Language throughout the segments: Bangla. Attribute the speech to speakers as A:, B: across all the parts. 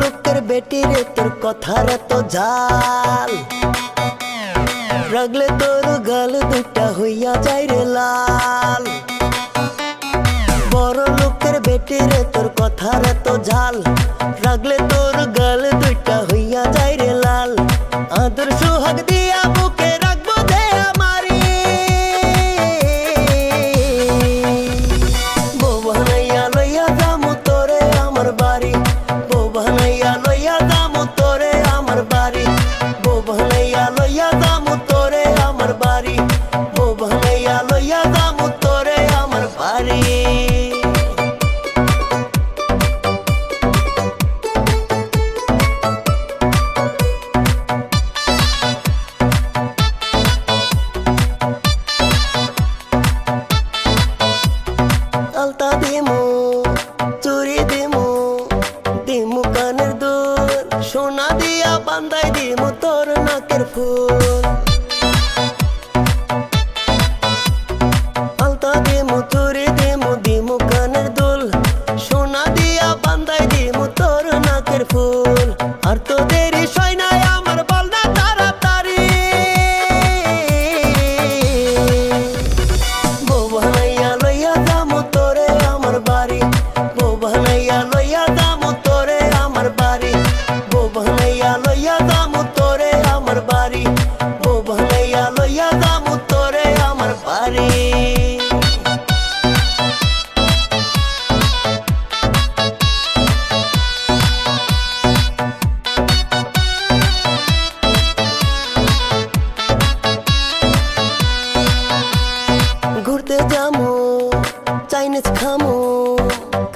A: লোকের বেটি রে, তোর কথার তো জাল। রাগলে তোর গাল দুটা হইয়া যায় রে লাল। বড় লোকের বেটি রে, তোর কথার তো ঝাল রাগলে তোর দিয়া বান্দাই দিমু তোর নাকের ফুল।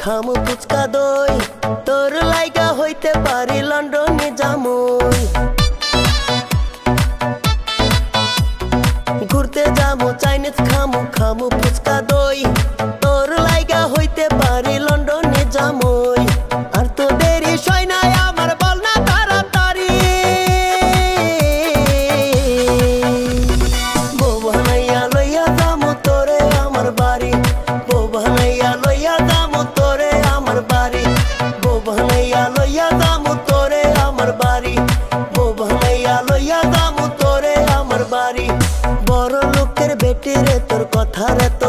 A: খামু ফুচকা দই, তোর লাইগা হইতে পারি লন্ডনে যামুই। ঘুরতে যামু চাইনিজ খামু খামু ফুচকা বাড়ি। বড় লোকের বেটি রে তোর কথার এত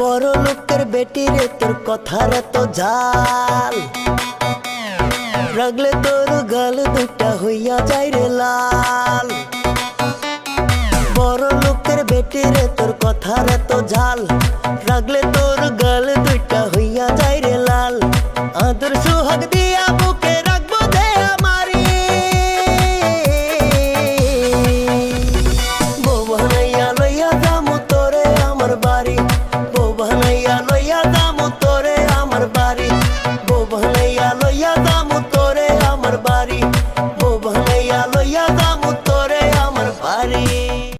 A: বড় লোকের বেটি রে, তোর কথার এত ঝাল রাগলে তোর গাল দুটা হইয়া যাই রে লাল। বড় লোকের বেটি রে, তোর কথার এত ঝাল রাগলে তোর গাল দুইটা হইয়া যাই রে লাল। আদর সোহাগ দি